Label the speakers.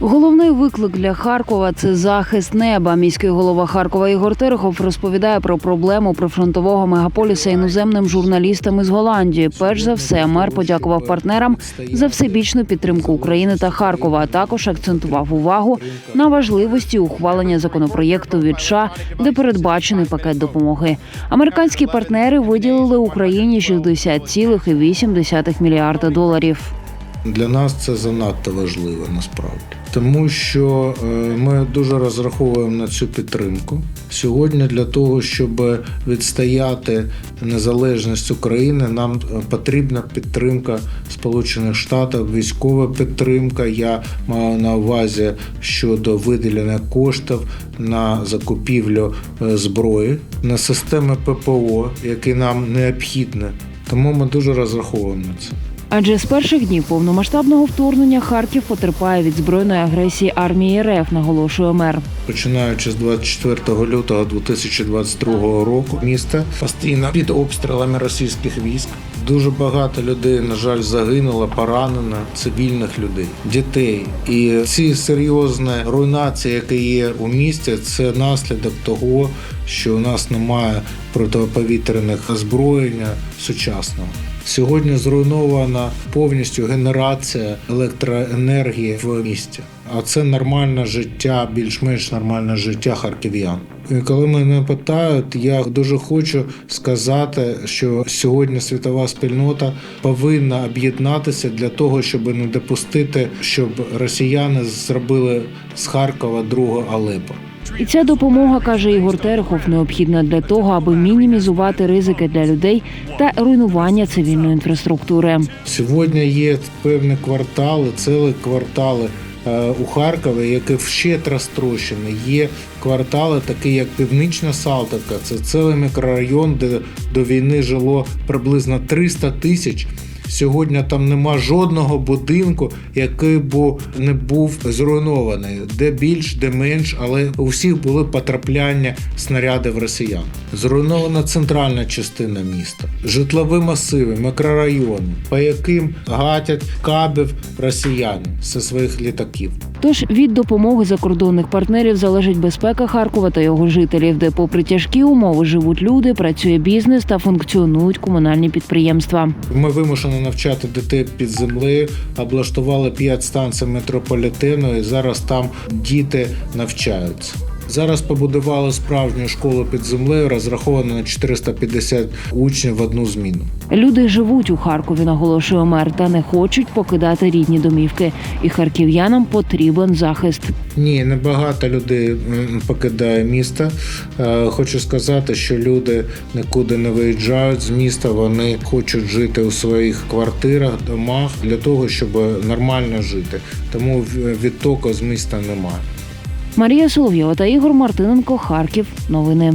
Speaker 1: Головний виклик для Харкова це захист неба. Міський голова Харкова Ігор Терехов розповідає про проблему прифронтового мегаполіса іноземним журналістам із Голландії. Перш за все, мер подякував партнерам за всебічну підтримку України та Харкова. А також акцентував увагу на важливості ухвалення законопроєкту від США, де передбачений пакет допомоги. Американські партнери виділили Україні 60,8 мільярда доларів.
Speaker 2: Для нас це занадто важливо насправді, тому що е, ми дуже розраховуємо на цю підтримку сьогодні. Для того щоб відстояти незалежність України, нам е, потрібна підтримка Сполучених Штатів, військова підтримка. Я маю на увазі щодо виділення коштів на закупівлю е, зброї, на системи ППО, які нам необхідні. Тому ми дуже розраховуємо на це.
Speaker 1: Адже з перших днів повномасштабного вторгнення Харків потерпає від збройної агресії армії РФ, наголошує мер.
Speaker 2: Починаючи з 24 лютого 2022 року, місто постійно під обстрілами російських військ. Дуже багато людей, на жаль, загинуло, поранено, цивільних людей, дітей. І ці серйозні руйнації, які є у місті, це наслідок того, що у нас немає протиповітряних озброєння сучасного. Сьогодні зруйнована повністю генерація електроенергії в місті. А це нормальне життя, більш-менш нормальне життя харків'ян. І коли мене питають, я дуже хочу сказати, що сьогодні світова спільнота повинна об'єднатися для того, щоб не допустити, щоб росіяни зробили з Харкова другого Алепо.
Speaker 1: І ця допомога, каже Ігор Терехов, необхідна для того, аби мінімізувати ризики для людей та руйнування цивільної інфраструктури.
Speaker 2: Сьогодні є певні квартали, цілі квартали у Харкові, яке вщет розтрощене. Є квартали, такі як Північна Салтовка. це цілий мікрорайон, де до війни жило приблизно 300 тисяч. Сьогодні там нема жодного будинку, який б не був зруйнований, де більш, де менш, але у всіх були потрапляння снарядів росіян. Зруйнована центральна частина міста, житлові масиви, мікрорайони, по яким гатять кабів росіяни зі своїх літаків.
Speaker 1: Тож від допомоги закордонних партнерів залежить безпека Харкова та його жителів, де, попри тяжкі умови, живуть люди, працює бізнес та функціонують комунальні підприємства.
Speaker 2: Ми вимушені навчати дітей під землею, облаштували п'ять станцій метрополітену, і зараз там діти навчаються. Зараз побудували справжню школу під землею, розраховану на 450 учнів в одну зміну.
Speaker 1: Люди живуть у Харкові, наголошує мер, та не хочуть покидати рідні домівки. І харків'янам потрібен захист.
Speaker 2: Ні, небагато людей покидає місто. Е, Хочу сказати, що люди нікуди не виїжджають з міста. Вони хочуть жити у своїх квартирах, домах для того, щоб нормально жити. Тому в- відтоку з міста немає.
Speaker 1: Марія Соловйова та Ігор Мартиненко. Харків. Новини.